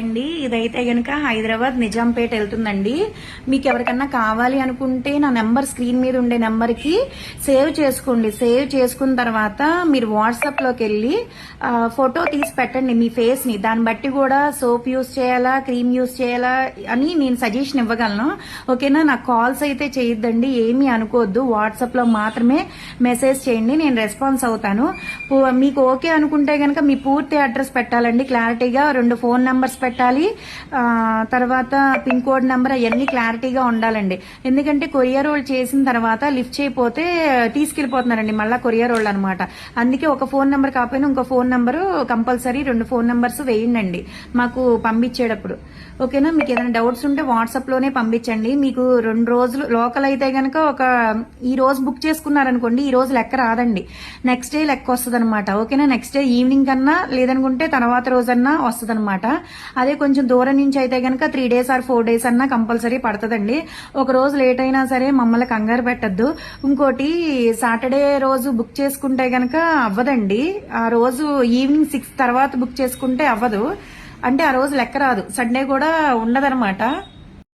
అండి. ఇదైతే గనక హైదరాబాద్ నిజాంపేట వెళ్తుందండి. మీకు ఎవరికన్నా కావాలి అనుకుంటే నా నెంబర్ స్క్రీన్ మీద ఉండే నెంబర్కి సేవ్ చేసుకోండి. సేవ్ చేసుకున్న తర్వాత మీరు వాట్సాప్లోకి వెళ్ళి ఫోటో తీసి పెట్టండి మీ ఫేస్ని దాన్ని బట్టి కూడా సోప్ యూస్ చేయాలా క్రీమ్ యూస్ చేయాలా అని నేను సజెషన్ ఇవ్వగలను. ఓకేనా? నా కాల్స్ అయితే చేయొద్దండి. ఏమీ అనుకోవద్దు. వాట్సాప్లో మాత్రమే మెసేజ్ చేయండి. నేను రెస్పాన్స్ అవుతాను. మీకు ఓకే అనుకుంటే గనక మీ పూర్తి అడ్రస్ పెట్టాలండి. క్లారిటీగా రెండు ఫోన్ నెంబర్స్ పెట్టాలి. తర్వాత పిన్ కోడ్ నెంబర్ అవన్నీ క్లారిటీగా ఉండాలండి. ఎందుకంటే కొరియర్ వాళ్ళు చేసిన తర్వాత లిఫ్ట్ చేయకపోతే తీసుకెళ్ళిపోతున్నారండి మళ్ళీ కొరియర్ వాళ్ళు అనమాట అందుకే ఒక ఫోన్ నెంబర్ కాకపోయినా ఇంకో ఫోన్ నెంబరు కంపల్సరీ రెండు ఫోన్ నెంబర్స్ వేయండి మాకు పంపించేటప్పుడు. ఓకేనా? మీకు ఏదైనా డౌట్స్ ఉంటే వాట్సాప్లోనే పంపించండి. మీకు రెండు రోజులు లోకల్ అయితే గనక ఒక ఈ రోజు బుక్ చేసుకున్నారనుకోండి ఈ రోజు లెక్క రాదండి. నెక్స్ట్ డే లెక్క వస్తుంది అనమాట ఓకేనా? నెక్స్ట్ డే ఈవినింగ్ కన్నా లేదనుకుంటే తర్వాత రోజన్నా వస్తుంది అనమాట అదే కొంచెం దూరం నుంచి అయితే గనక three days or four days అన్నా కంపల్సరీ పడుతుందండి. ఒక రోజు లేట్ అయినా సరే మమ్మల్ని కంగారు పెట్టద్దు. ఇంకోటి సాటర్డే రోజు బుక్ చేసుకుంటే గనక అవ్వదండి. ఆ రోజు ఈవినింగ్ సిక్స్ తర్వాత బుక్ చేసుకుంటే అవ్వదు. అంటే ఆ రోజు లెక్క రాదు. సండే కూడా ఉండదన్నమాట.